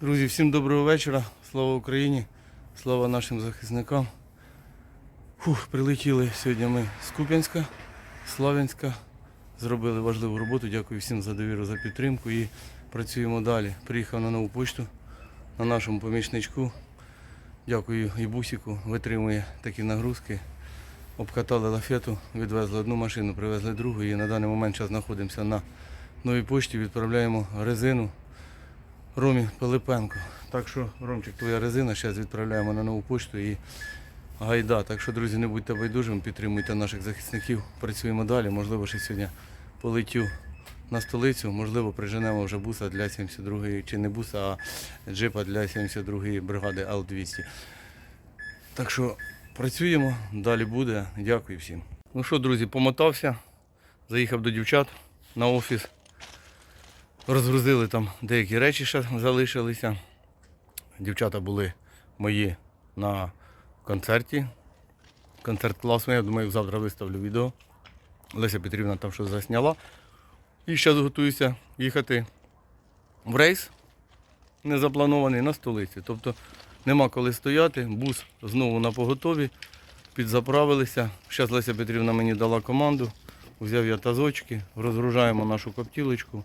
Друзі, всім доброго вечора. Слава Україні, слава нашим захисникам. Фух, прилетіли сьогодні ми з Куп'янська, Славянська. Зробили важливу роботу. Дякую всім за довіру, за підтримку і працюємо далі. Приїхав на нову почту на нашому помічничку. Дякую і бусіку, витримує такі нагрузки. Обкатали лафету, відвезли одну машину, привезли другу і на даний момент зараз знаходимося на новій почті, відправляємо резину Ромі Пилипенко. Так що, Ромчик, твоя резина, зараз відправляємо на нову почту і гайда. Так що, друзі, не будьте байдужими, підтримуйте наших захисників. Працюємо далі. Можливо, ще сьогодні полетю на столицю, можливо, приженемо вже буса для 72-ї, чи не буса, а джипа для 72-ї бригади Л-200. Так що працюємо, далі буде. Дякую всім. Ну що, друзі, помотався, заїхав до дівчат на офіс. Розгрузили там деякі речі ще залишилися. Дівчата були мої на концерті. Концерт класний, я думаю, завтра виставлю відео. Леся Петрівна там щось засняла. І зараз готуюся їхати в рейс незапланований на столиці. Тобто нема коли стояти, бус знову на поготові, підзаправилися. Зараз Леся Петрівна мені дала команду. Взяв я тазочки, розгружаємо нашу коптілочку.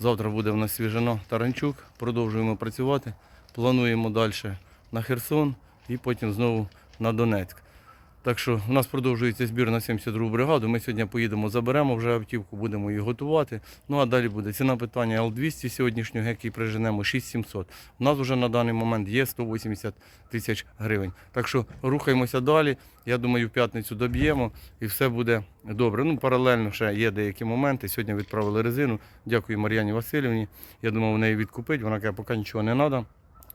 Завтра буде в нас свіжено Таранчук. Продовжуємо працювати. Плануємо далі на Херсон і потім знову на Донецьк. Так що у нас продовжується збір на 72 бригаду. Ми сьогодні поїдемо, заберемо вже автівку, будемо її готувати. Ну а далі буде ціна питання Л-200 сьогоднішнього, який приженемо 6700. У нас вже на даний момент є 180 тисяч гривень. Так що рухаємося далі. Я думаю, в п'ятницю доб'ємо і все буде добре. Ну, паралельно ще є деякі моменти. Сьогодні відправили резину. Дякую Мар'яні Васильівні. Я думав, в неї відкупити. Вона каже, поки нічого не треба.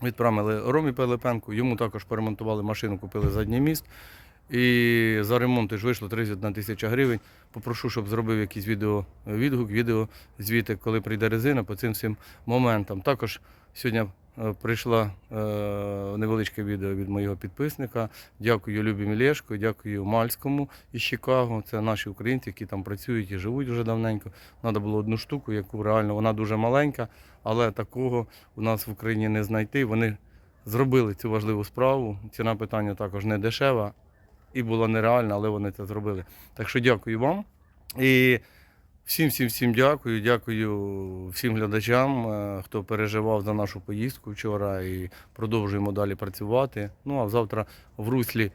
Відправили Ромі Пилипенку, йому також поремонтували машину, купили задній міст. І за ремонт ж вийшло 31 тисяча гривень. Попрошу, щоб зробив якийсь відео, відгук, відео звіти, коли прийде резина по цим всім моментам. Також сьогодні е, прийшло е, невеличке відео від моєго підписника. Дякую Любі Мілешко, дякую Мальському із Чикаго. Це наші українці, які там працюють і живуть вже давненько. Треба було одну штуку, яку реально вона дуже маленька, але такого у нас в Україні не знайти. Вони зробили цю важливу справу. Ціна питання також не дешева і було нереально, але вони це зробили. Так що дякую вам. І всім, всім, всім дякую. Дякую всім глядачам, е, хто переживав за нашу поїздку вчора і продовжуємо далі працювати. Ну а завтра в руслі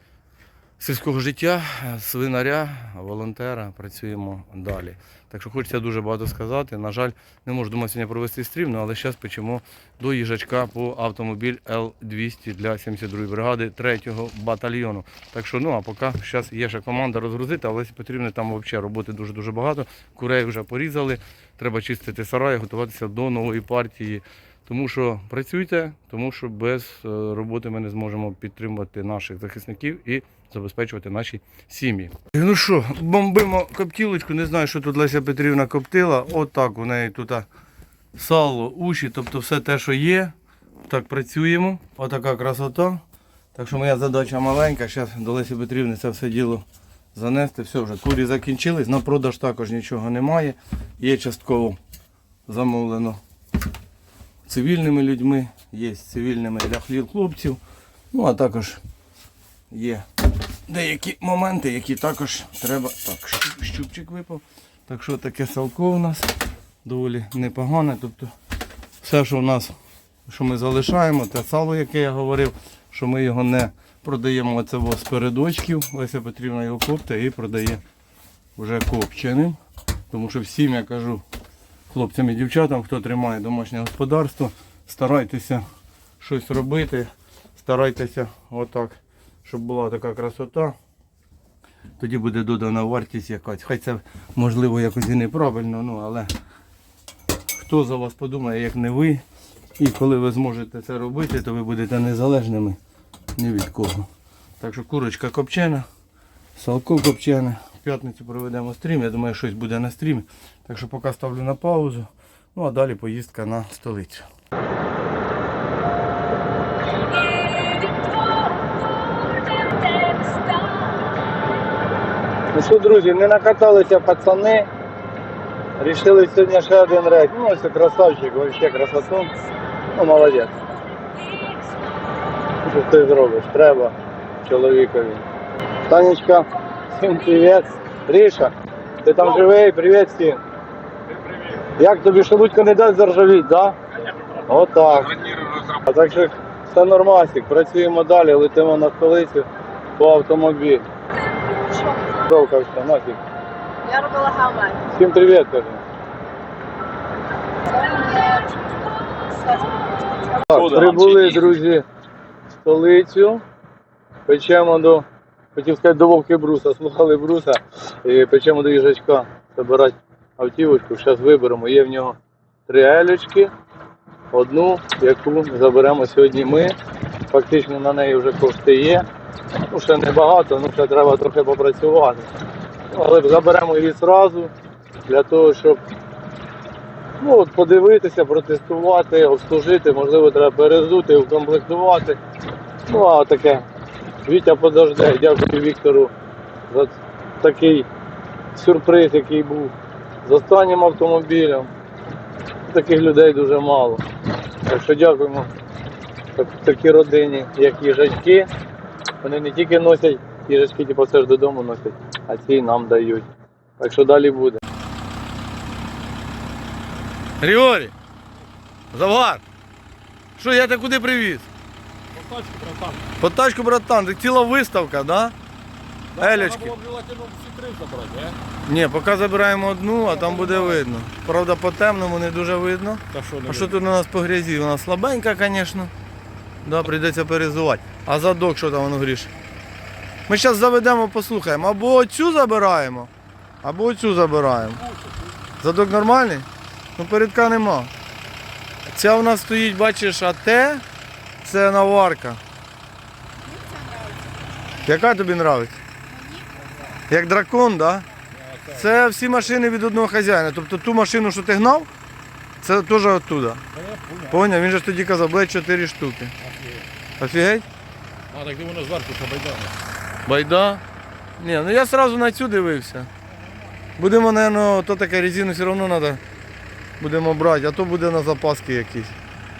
сільського життя, свинаря, волонтера працюємо далі. Так що хочеться дуже багато сказати. На жаль, не можу думаю сьогодні провести стрім, ну, але зараз печемо до їжачка по автомобіль Л-200 для 72-ї бригади 3-го батальйону. Так що, ну а поки зараз є ще команда розгрузити, але потрібно там взагалі роботи дуже-дуже багато. Курей вже порізали, треба чистити сарай, готуватися до нової партії. Тому що працюйте, тому що без е, роботи ми не зможемо підтримувати наших захисників і забезпечувати наші сім'ї. Ну що, бомбимо коптілочку, не знаю, що тут Леся Петрівна коптила. Отак у неї тут сало, уші, тобто все те, що є. Так працюємо. Отака красота. Так що моя задача маленька. Зараз до Лесі Петрівни це все діло занести. Все вже курі закінчились. На продаж також нічого немає. Є частково замовлено цивільними людьми, є цивільними для хліб хлопців. Ну а також є деякі моменти, які також треба. Так, щупчик випав. Так що таке салко у нас доволі непогане. Тобто все, що у нас, що ми залишаємо, те сало, яке я говорив, що ми його не продаємо оце з передочків. Леся Петрівна його копте і продає вже копченим. Тому що всім я кажу хлопцям і дівчатам, хто тримає домашнє господарство, старайтеся щось робити, старайтеся отак, щоб була така красота. Тоді буде додана вартість якась. Хай це можливо якось і неправильно, ну але хто за вас подумає, як не ви. І коли ви зможете це робити, то ви будете незалежними ні від кого. Так що курочка копчена, салко копчене. В п'ятницю проведемо стрім. Я думаю, щось буде на стрімі. Так що поки ставлю на паузу. Ну а далі поїздка на столицю. Ну що, друзі, не накаталися пацани. Рішили сьогодні ще один рейд. Ну, ось красавчик, взагалі красоту. Ну, молодець. що ти зробиш? Треба чоловікові. Танечка, всім привіт. Ріша, ти там живий? Привіт всім. Як тобі шелудько не дасть заржавіть, да? Отак. А так що все нормасик, працюємо далі, летимо на столицю по автомобіль. Все, нафіг. Я робила гавай. Всім привіт, кажу. Так, прибули, друзі, в столицю. Печемо до, хотів сказати, до Вовки Бруса, слухали Бруса. І печемо до їжачка забирати автівочку. Зараз виберемо. Є в нього три елечки. Одну, яку заберемо сьогодні ми. Фактично на неї вже кошти є. Ну, ще небагато, ну ще треба трохи попрацювати. Але заберемо її зразу для того, щоб ну, от подивитися, протестувати, обслужити, можливо, треба перезути, укомплектувати. Ну, а таке. Вітя подожде. Дякую Віктору за такий сюрприз, який був з останнім автомобілем. Таких людей дуже мало. Так що дякуємо так, такій родині, як їжачки. Вони не тільки носять їжачки, типу все ж додому носять, а ці нам дають. Так що далі буде. Григорій! Завгар! Що я тебе куди привіз? Тачку, братан. По тачку, братан, це ціла виставка, да? Елечки. Треба було всі три забрати, е? Ні, поки забираємо одну, а там буде видно. Правда, по темному не дуже видно. Та що не А що тут у нас по грязі? Вона слабенька, звісно. Да, прийдеться перезувати. А задок що там воно гріш? Ми зараз заведемо, послухаємо. Або оцю забираємо, або оцю забираємо. Задок нормальний? Ну передка нема. Ця у нас стоїть, бачиш, АТ, це наварка. Яка тобі нравиться? Як дракон, так? Да? Це всі машини від одного хазяїна. Тобто ту машину, що ти гнав, це теж оттуда. Поняв, він же ж тоді казав, буде 4 штуки. Офігеть? А так де воно зверху, що байдане. Байда. Ні, ну я одразу на цю дивився. Будемо, мабуть, то таке резину все одно треба. Будемо брати, а то буде на запаски якісь.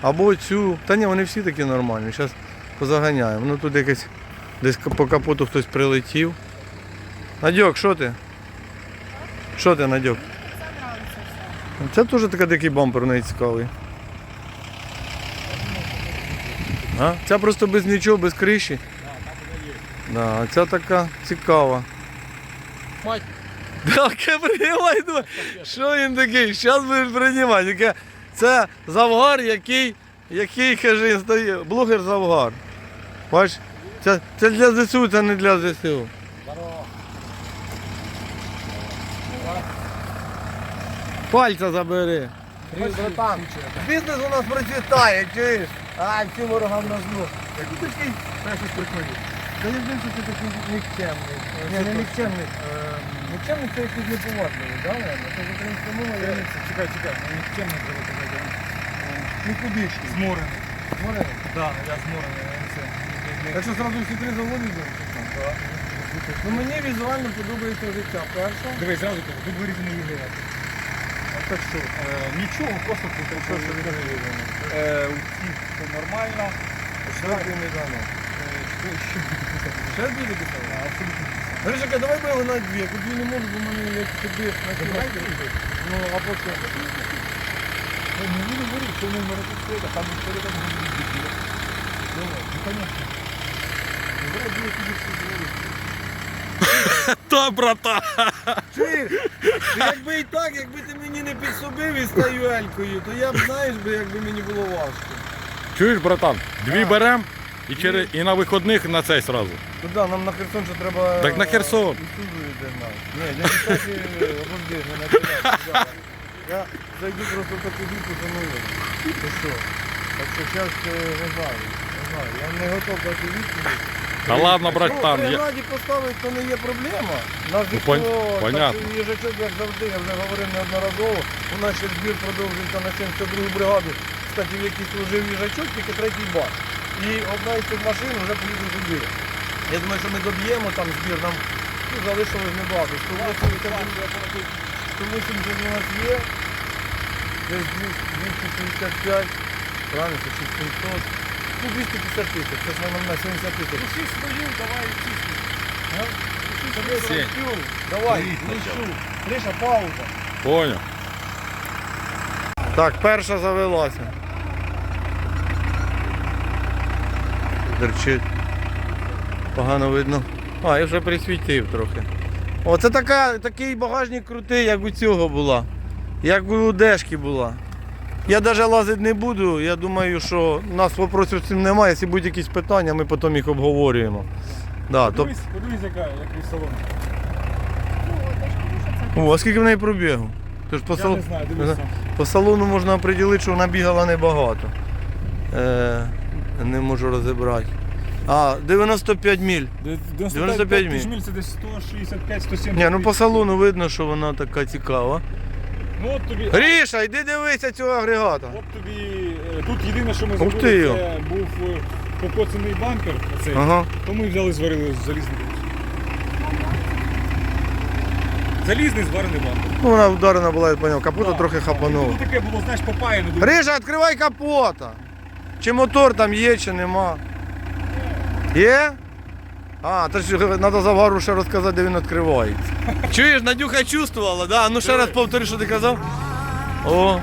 Або цю. Та ні, вони всі такі нормальні. Зараз позаганяємо. Ну тут якесь десь по капоту хтось прилетів. Надьок, що ти? Що ти, Надьок? Це теж такий дикий бампер в неї цікавий. А? Ця просто без нічого, без криші. Да, а ця така цікава. Мать, Таке приймай, що він такий? Зараз будеш приймати. Це завгар, який, який каже, стає. Блогер завгар. Бач, це, це для ЗСУ, це не для ЗСУ. Пальця забери. Бізнес у нас процвітає, чуєш? А, всім ворогам на зло. Та ти такий, щось прикольне. та я знаю, що ти такий нікчемний. Ні, не нікчемний. Нікчемний це якийсь неповажливий, да, наверное? Це з української мови, я не Чекай, чекай, чим не треба казати? Нікудишний. Зморений. Зморений? Да, я зморений, я це. Так що зразу всі три заводять? Ну мені візуально подобається життя. Перша. Дивись, зразу кажу, тут вирізані ігри. Так що? Е, Нічого, просто тут Що не? Е, У всіх все нормально. Не ще буде дві написали? Абсолютно. Гришка, давай би на дві, я дві не можу, бо мене як тобі на кілайки. Ну, а потім. Ну, не буду говорити, що ми мотоцикл, там історія там буде бути. Ну. Ну, зараз буде тобі все говорити. Та, брата! Чуєш? Ти якби і так, якби ти мені не підсобив із тою елькою, то я б знаєш би, якби мені було важко. Чуєш, братан, дві А. берем і, через, і на вихідних на цей сразу. Ну да, нам на Херсон ще треба. Так на Херсон. Ні, я кстати, обалдеть, не напрягайся. Я зайду просто в таку групу за мною. Ти що? Так що зараз не знаю. Не знаю. Я не готов дати відповідь. Та ладно, братан, я... Наді поставити, то не є проблема. Нас Ну, пон- понятно. так, їжачок, як завжди, я вже говорив неодноразово. У нас ще збір продовжується на 72 бригаду. Кстати, в якій служив їжачок, тільки третій бак. І одна із цих машин вже поїде сюди. Я думаю, що ми доб'ємо там збір, нам ну, залишилось небагато. 180 180 у нас є. Десь 255, правильно, це 700. Ну 250 тисяч, це на 70 тисяч. Лиши свою, давай чистку. Сень. Давай, лишу. Криша, пауза. Понял. Так, перша завелася. Дерчить. Погано видно. А, я вже присвітив трохи. Оце така, такий багажник крутий, як у цього була. Як у Дешки була. Я навіть лазити не буду. Я думаю, що нас вопросів з цим немає. Якщо будуть якісь питання, ми потім їх обговорюємо. Да, то... Подивись, подивись, яка, який салон. О, а скільки в неї пробігу? Тож по, Я сал... не знаю, дивись сам. по салону можна оприділити, що вона бігала небагато. Е, не можу розібрати. А, 95 міль. 95 міль. міль це десь 165-170. Ні, ну по салону видно, що вона така цікава. Ну от тобі, Гріша, йди дивися цього агрегата. от тобі, е, тут єдине, що ми зробили, ти йо. це був е, покоцаний бампер, оцей, Ага. то ми взяли, зварили залізний. Залізний зварений бампер. Ну, вона вдарена була, я зрозумів, капота трохи хапанула. Ну таке було, знаєш, попаяне. дуже. Гриша, відкривай капота. Чи мотор там є, чи нема. Є? А, то ж треба Завгару ще розказати, де він відкривається. Чуєш, Надюха чувствувала, да? Ну ще раз повтори, що ти казав. О.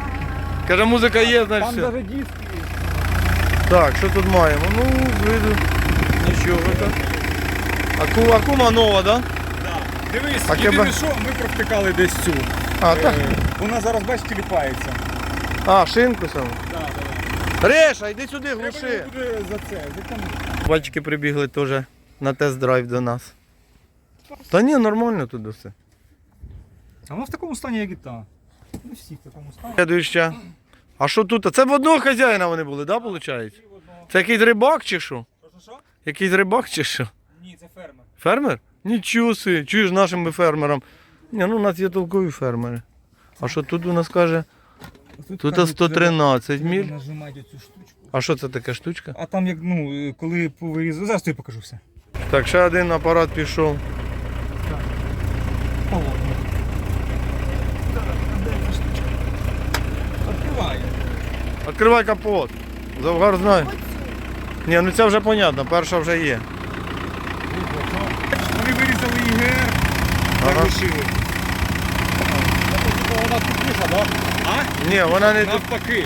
Каже, музика є, значить. Там все. навіть диск є. Так, що тут маємо? Ну, з виду. Нічого так. Аку, акума нова, да? Да. Дивись, А єдине тебе- що, ми провтикали десь цю. А, Е, так. Вона зараз, бачиш, тіліпається. А, шинку саме. Да, да. Реша, йди сюди, Треба глуши. його буде за це, затягнути. Батьки прибігли теж на тест-драйв до нас. Та ні, нормально тут все. А воно в такому стані, як і та. Ну, всі в такому стані. Слідуюча. А що тут? Це в одного хазяїна вони були, так, да, виходить? Це якийсь рибак чи що? Що, що? Якийсь рибак чи що? Ні, це фермер. Фермер? Нічого си, чуєш нашим ми фермерам. Ні, ну у нас є толкові фермери. А що тут у нас каже? Тут 113 міль. Нажимати цю штучку. А що це таке штучка? А там як, ну, коли повирізав, зараз тобі покажу все. Так, ще один апарат пішов. Штучка? Відкривай капот. Завгар знає. Ні, ну це вже понятно, перша вже є. Вони вирізали ІГР, так Ага. лишили. Вона так? А? Ні, вона не тут. Навпаки.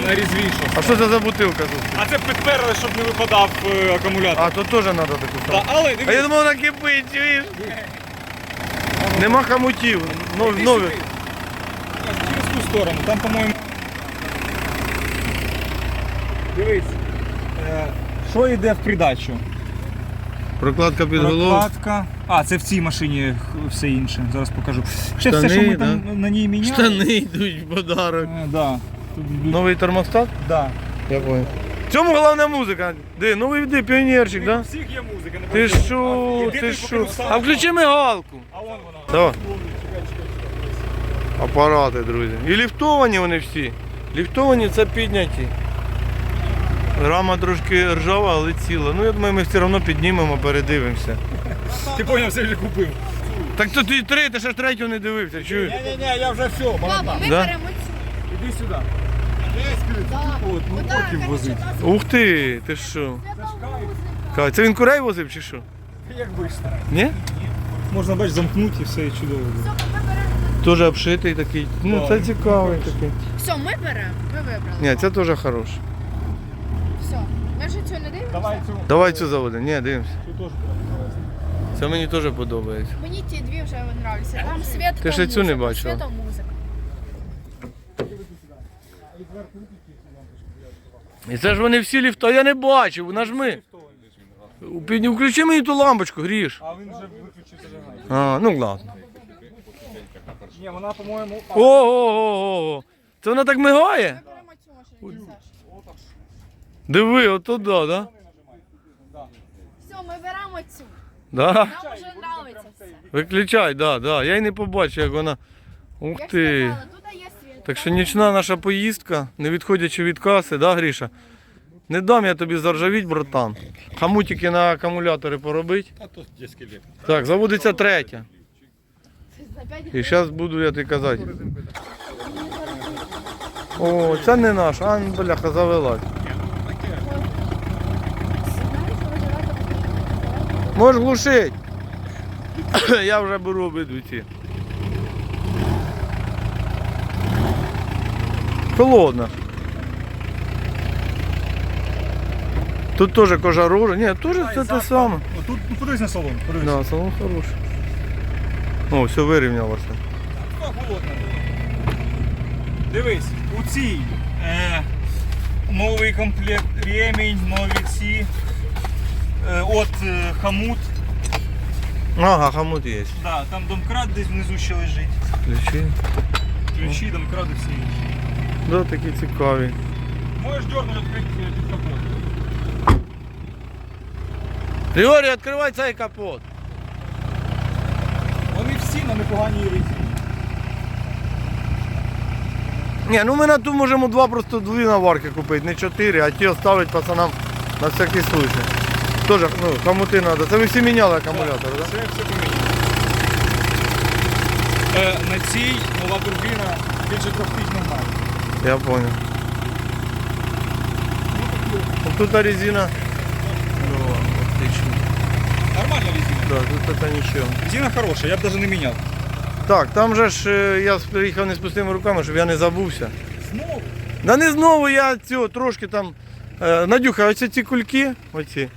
Вона різвіша. А що це за бутилка тут? А це підперли, щоб не випадав е, акумулятор. А, тут теж треба таку Та, але А я дивись, думав, вона кипить, чуєш? Нема хамутів. Ну, іди нові. сюди. Через ту сторону, там, по-моєму. Дивись. е, Що йде в придачу? Прокладка під голову. Прокладка. А, це в цій машині х- все інше. Зараз покажу. Ще Штани, все, що ми там на ній міняли. Штани йдуть в подарок. Е, да. Новий термостат? да. Я понял. В цьому головна музика. Де, ну йди, піонерчик, У да? всіх є музика. не Ти що, ти що? А включи мигалку. А вон вона. Давай. Апарати, друзі. І ліфтовані вони всі. Ліфтовані це підняті. Рама трошки ржава, але ціла. Ну я думаю, ми все одно піднімемо, передивимося. Ти поняв, все вже купив. Так то ти три, ти ще ж третю не дивився, чуєш? Ні-ні-ні, я вже все, Папа, ми Да? беремо цю. Іди сюди. От, ну коротше, возить. Ух ти, ти що? Це. Кай, Це він курей возив чи що? Як вийшло. Ні? Можна бачиш, замкнути і все і чудово. Беремо. Теж обшитий такий. Ну це цікавий такий. Все, ми беремо. Ми вибрали. Ні, це теж хороший. Все. Ми вже цю не дивимося? Давай цю. Давай цю заводимо. Ні, дивимося. Цю теж треба. Це мені теж подобається. Мені ті дві вже нравляться. Там світ, Ти ще цю не бачила? Світ, музика. І це ж вони всі ліфта, я не бачив, нажми. Підні- Включи мені ту лампочку, гріш. А він вже виключив зажигання. А, ну ладно. Ні, вона, по-моєму. а, Ого-го-го. Це вона так мигає? Диви, от туди, да? Все, ми беремо цю. Да? Нам вже нравиться все. Виключай, да, да. Я й не побачив, як вона. Ух ти. Так що нічна наша поїздка, не відходячи від каси, да, Гріша? Не дам я тобі заржавіть, братан. Хамутики на акумулятори поробить. А то Так, заводиться третя. І зараз буду я тобі казати. О, це не наш, а ну, бляха завелась. Можеш глушити. Я вже беру обидві ці. Холодно. Тут теж кожа рожа. Ні, теж це те саме. Тут ну, подивись на салон. Подивись. Да, салон хороший. О, все вирівнялося. Така холодна. Дивись, у цій е, новий комплект ремінь, нові ці. Е, от е, хамут. Ага, хомут є. Да, там домкрат десь внизу ще лежить. Ключі. Ключі, домкрати всі інші. Да, такі цікаві. Можеш дернути відкрити під капот. Григорій, відкривай цей капот. Вони всі на непоганій резині. Ні, ну ми на ту можемо два просто дві наварки купити, не чотири, а ті оставить пацанам на всякий случай. Тоже, ну, хомути треба. Це ви всі міняли акумулятор, так? Це все поміняно. Е, на цій нова турбіна більше немає. Я понял. Ну, Тут резина. Ну, отлично. Нормальна резина. Да, тут это нічого. Резина хороша, я б навіть не міняв. Так, там же ж е, я приїхав не з пустими руками, щоб я не забувся. Знову? Да не знову я цього трошки там. Е, Надюха, оці ці кульки, оці.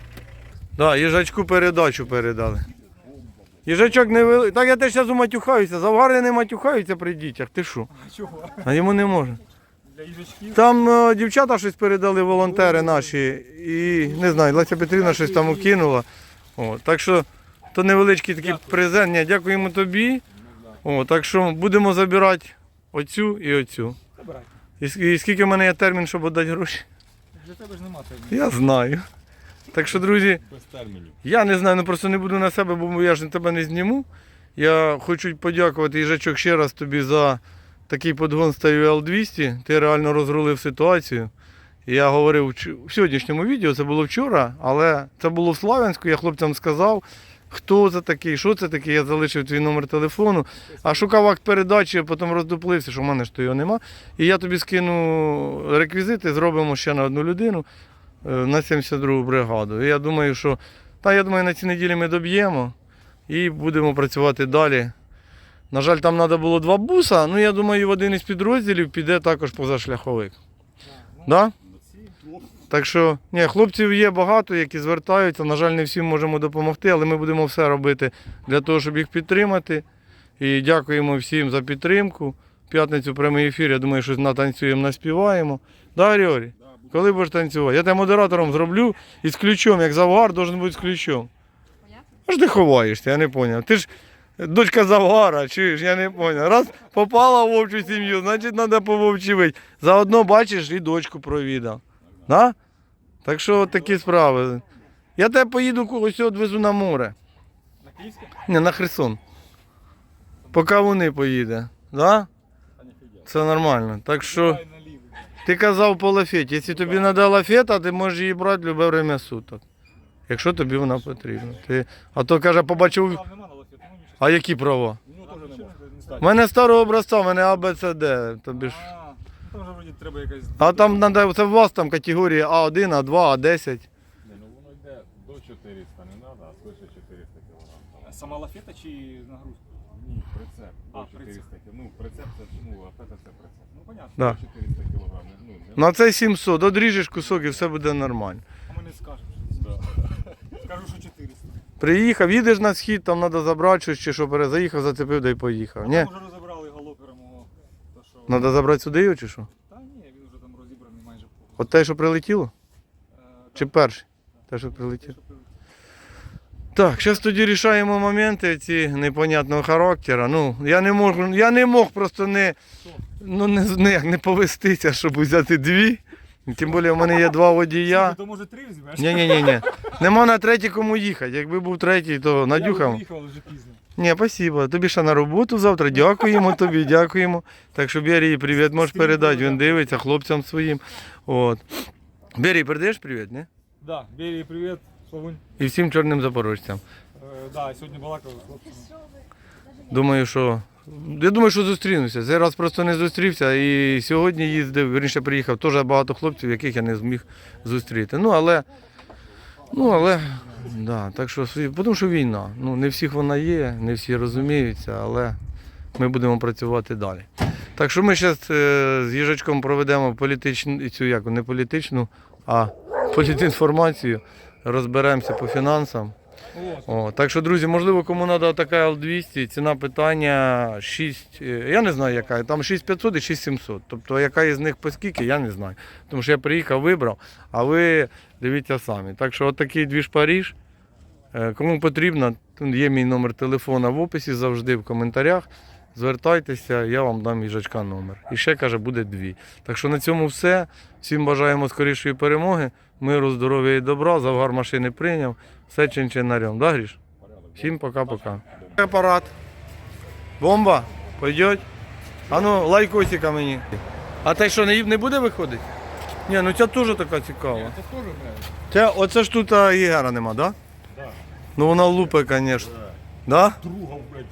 Да, їжачку передачу передали. Їжачок не вели. Так я теж зараз матюхаюся. Завгари не матюхаються при дітях. Ти що? Чого? А йому не можна. Для їжачків. Там е, дівчата щось передали, волонтери наші, і не знаю, Леся Петрівна щось там укинула. О, так що то невеличкий такий презент. Ні, дякуємо тобі. О, так що будемо забирати оцю і оцю. Забирай. І, ск- і скільки в мене є термін, щоб віддати гроші? Для тебе ж нема терміну. Я знаю. Так що, друзі, Без термінів. я не знаю, ну просто не буду на себе, бо я ж тебе не зніму. Я хочу подякувати їжачок ще раз тобі за такий подгон з L200. Ти реально розрулив ситуацію. Я говорив в сьогоднішньому відео, це було вчора, але це було в Славянську, я хлопцям сказав, хто це такий, що це таке, я залишив твій номер телефону, а шукав акт передачі, а потім роздуплився, що в мене ж то його нема. І я тобі скину реквізити, зробимо ще на одну людину е, на 72-гу бригаду. І я думаю, що та я думаю, на цій неділі ми доб'ємо і будемо працювати далі. На жаль, там треба було два буса, ну я думаю, в один із підрозділів піде також позашляховик. Да? Так що, ні, хлопців є багато, які звертаються. На жаль, не всім можемо допомогти, але ми будемо все робити для того, щоб їх підтримати. І дякуємо всім за підтримку. В п'ятницю прямий ефір, я думаю, щось натанцюємо, наспіваємо. Да, Григорій? Коли будеш танцювати? Я тебе модератором зроблю і з ключом, як завгар, должен бути з ключом. А ж ти ховаєшся, я не зрозумів. Ти ж дочка завгара, чуєш, я не зрозумів. Раз попала в вовчу сім'ю, значить треба пововчивити. Заодно бачиш і дочку провідав. Да? Так що от такі справи. Я тебе поїду когось відвезу на море. На Київське? Ні, на Херсон. Поки вони поїде. Да? Це нормально. Так що ти казав по лафеті. Якщо тобі треба лафета, ти можеш її брати в будь-яке время суток. Якщо тобі вона потрібна. Ти... А то каже, побачив. А які права? Ну теж нема. У мене старого образця, у мене АБЦД. Тобі ж. А, там вже вроді треба якась... А там надо, це у вас там категорії А1, А2, А10. Ні, ну воно йде до 400 не треба, а свише 400 кг. Сама лафета чи нагрузка? Ні, прицеп до прицеп. 400 кг. Ну, прицеп це, ну, лафета це прицеп. Ну понятно. Да. До 400 кг. Ну, не На це 700, одріжеш кусок і все буде нормально. А мене скажеш. Да. Скажу, що 400. Приїхав, їдеш на схід, там треба забрати щось чи що пере, заїхав, зацепив, да й поїхав. Ні? Там вже розібрали галопера мого. То що... Треба забрати сюди його чи що? Та ні, він вже там розібраний майже повністю. От те, що прилетіло? Е, Чи так, перший? Те, що прилетіло. що прилетіло. Так, зараз тоді рішаємо моменти ці непонятного характеру. Ну, я не можу, я не мог просто не, ну, не, не, не повестися, щоб взяти дві. Тим більше в мене є два водія. То може три візьмеш? Ні, ні, ні, ні. Нема на третій кому їхати. Якби був третій, то Я надюхав. вже пізно. Ні, спасибо. Тобі ще на роботу завтра. Дякуємо тобі, дякуємо. Так що Берії привіт можеш передати. Він дивиться хлопцям своїм. От. Берій, передаєш привіт, не? Да, Берії, привіт, Славунь. І всім чорним запорожцям. Е, да, сьогодні балакав з хлопцями. Думаю, що. Я думаю, що зустрінуся. Цей раз просто не зустрівся. І сьогодні їздив, верніше приїхав теж багато хлопців, яких я не зміг зустріти. Ну, але Ну, але да, так що, тому що війна. Ну, не всіх вона є, не всі розуміються, але ми будемо працювати далі. Так що ми зараз з їжачком проведемо політичну, цю як, не політичну, а політінформацію, розберемося по фінансам. О, так що, друзі, можливо, кому треба така L200, ціна питання 6, е, я не знаю яка, там 6500 і 6700. Тобто яка із них по скільки, я не знаю. Тому що я приїхав, вибрав, а ви дивіться самі. Так що отакий двіж Паріж. Е, Кому потрібно, є мій номер телефона в описі, завжди в коментарях. Звертайтеся, я вам дам їжачка номер. І ще каже, буде дві. Так що на цьому все. Всім бажаємо скорішої перемоги, миру, здоров'я і добра. Завгар машини прийняв. Все чин-чинарем. Да, Гріш? Всім пока-пока. Апарат. Бомба. Пойдет? А ну, лайкосика мені. А те що, не, не буде виходити? Ні, ну ця теж така цікава. Це теж. Це, оце ж тут а, Єгера нема, да? Да. Ну вона лупе, звісно. Да? Другом, блядь,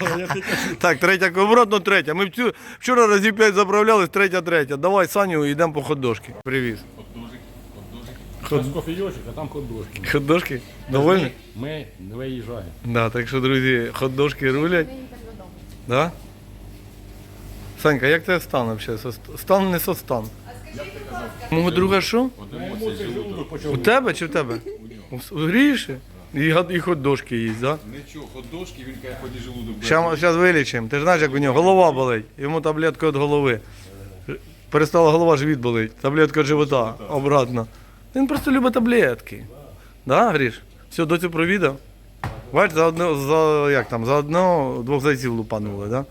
80. Так, третя, обратно третя. Ми вчу- вчора разів п'ять заправлялись, третя, третя. Давай, Саню, йдемо по ходошки. Привіз. З кофійочок, а там ходожки. Ходошки? Довольні? Ми не виїжджаємо. Да, так що, друзі, ходошки рулять. Да? Санька, як тебе стан взагалі? Стан не со стан. Мого друга що? У тебе чи в тебе? У Гріші? І, гад- і ходошки їсть, так? Да? Нічого, ходожки, він каже, ході желудок. Зараз вилічимо. Ти ж знаєш, як у нього голова болить. Йому таблетка від голови. Перестала голова, живіт болить. Таблетка від живота. Обратно. Він просто любить таблетки. Да, Гріш? Все, доцю провідав. Бач, за одно, за, як там, за одного двох зайців лупанули, да?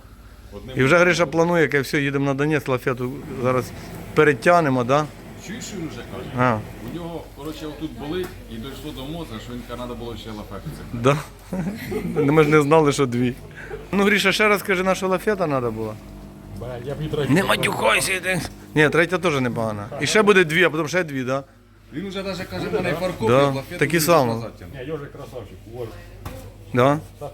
І вже Гриша планує, яке все, їдемо на Донець, лафету зараз перетягнемо, да? Чуєш, що він вже каже? А, нього, коротше, отут болить і дійшло до мозга, що він треба було ще лафети. да. Ну, Ми ж не знали, що дві. Ну, Гріша, ще раз скажи, наша лафета треба була. Я б не Не матюхайся ти. Ні, третя теж непогана. І ще буде дві, а потім ще дві, так? Він вже навіть каже, мене фаркоп, Да, лафету такі буде самі. назад тягнути. Да? Да?